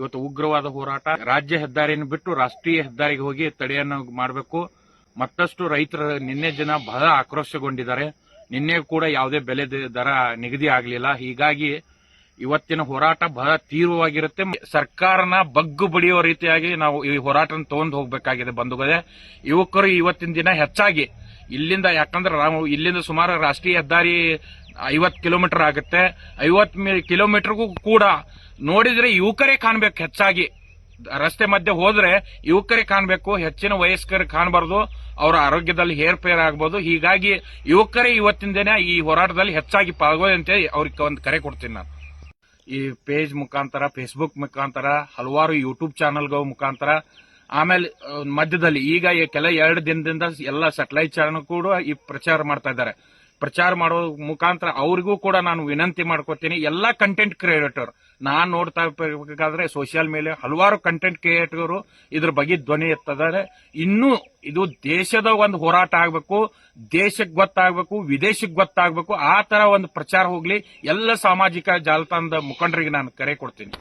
ಇವತ್ತು ಉಗ್ರವಾದ ಹೋರಾಟ. ರಾಜ್ಯ ಹೆದ್ದಾರಿಯನ್ನು ಬಿಟ್ಟು ರಾಷ್ಟ್ರೀಯ ಹೆದ್ದಾರಿಗೆ ಹೋಗಿ ತಡೆಯನ್ನು ಮಾಡಬೇಕು. ಮತ್ತಷ್ಟು ರೈತರ ನಿನ್ನೆ ಜನ ಬಹಳ ಆಕ್ರೋಶಗೊಂಡಿದ್ದಾರೆ. ನಿನ್ನೆ ಕೂಡ ಯಾವುದೇ ಬೆಲೆ ದರ ನಿಗದಿ ಆಗಲಿಲ್ಲ. ಹೀಗಾಗಿ ಇವತ್ತಿನ ಹೋರಾಟ ಬಹಳ ತೀವ್ರವಾಗಿರುತ್ತೆ. ಸರ್ಕಾರನ ಬಗ್ಗು ಬಡಿಯುವ ರೀತಿಯಾಗಿ ನಾವು ಈ ಹೋರಾಟ ತಗೊಂಡು ಹೋಗಬೇಕಾಗಿದೆ ಬಂಧುಗಳೇ. ಯುವಕರು ಇವತ್ತಿನ ದಿನ ಹೆಚ್ಚಾಗಿ ಇಲ್ಲಿಂದ, ಯಾಕಂದ್ರೆ ನಾವು ಇಲ್ಲಿಂದ ಸುಮಾರು ರಾಷ್ಟ್ರೀಯ ಹೆದ್ದಾರಿ ಐವತ್ ಕಿಲೋಮೀಟರ್ ಆಗುತ್ತೆ. ಐವತ್ ಕಿಲೋಮೀಟರ್ಗೂ ಕೂಡ ನೋಡಿದ್ರೆ ಯುವಕರೇ ಕಾಣ್ಬೇಕು ಹೆಚ್ಚಾಗಿ. ರಸ್ತೆ ಮಧ್ಯೆ ಹೋದ್ರೆ ಯುವಕರೇ ಕಾಣ್ಬೇಕು, ಹೆಚ್ಚಿನ ವಯಸ್ಕರು ಕಾಣಬಾರ್ದು, ಅವರ ಆರೋಗ್ಯದಲ್ಲಿ ಹೇರ್ಪೇರ್ ಆಗ್ಬೋದು. ಹೀಗಾಗಿ ಯುವಕರೇ ಇವತ್ತಿನ ಈ ಹೋರಾಟದಲ್ಲಿ ಹೆಚ್ಚಾಗಿ ಪಾಲ್ಗೊಳ್ಳಿ ಅಂತ ಅವ್ರಿಗೆ ಒಂದು ಕರೆ ಕೊಡ್ತೀನಿ ನಾನು. ಈ ಪೇಜ್ ಮುಖಾಂತರ ಫೇಸ್ಬುಕ್ ಮುಖಾಂತರ, ಹಲವಾರು ಯೂಟ್ಯೂಬ್ ಚಾನೆಲ್ಗಳ ಮುಖಾಂತರ, ಆಮೇಲೆ, ಮಧ್ಯದಲ್ಲಿ ಈಗ ಕೆಲ ಎರಡು ದಿನದಿಂದ ಎಲ್ಲ ಸ್ಯಾಟಲೈಟ್ ಚಾನಲ್ ಕೂಡ ಈ ಪ್ರಚಾರ ಮಾಡ್ತಾ ಇದ್ದಾರೆ. ಪ್ರಚಾರ ಮಾಡೋ ಮುಖಾಂತರ ಅವ್ರಿಗೂ ಕೂಡ ನಾನು ವಿನಂತಿ ಮಾಡ್ಕೋತೀನಿ. ಎಲ್ಲಾ ಕಂಟೆಂಟ್ ಕ್ರಿಯೇಟರ್ ನಾನು ನೋಡ್ತಾ ಇರ್ಬೇಕಾದ್ರೆ ಸೋಷಿಯಲ್ ಮೇಲೆ ಹಲವಾರು ಕಂಟೆಂಟ್ ಕ್ರಿಯೇಟರ್ ಇದ್ರ ಬಗ್ಗೆ ಧ್ವನಿ ಎತ್ತಿದ್ದಾರೆ ಇನ್ನೂ ಇದು ದೇಶದ ಒಂದು ಹೋರಾಟ ಆಗಬೇಕು ದೇಶಕ್ಕೆ ಗೊತ್ತಾಗಬೇಕು ವಿದೇಶಕ್ಕೆ ಗೊತ್ತಾಗಬೇಕು, ಆ ತರ ಒಂದು ಪ್ರಚಾರ ಹೋಗ್ಲಿ. ಎಲ್ಲ ಸಾಮಾಜಿಕ ಜಾಲತಾಣದ ಮುಖಂಡರಿಗೆ ನಾನು ಕರೆ ಕೊಡ್ತೀನಿ.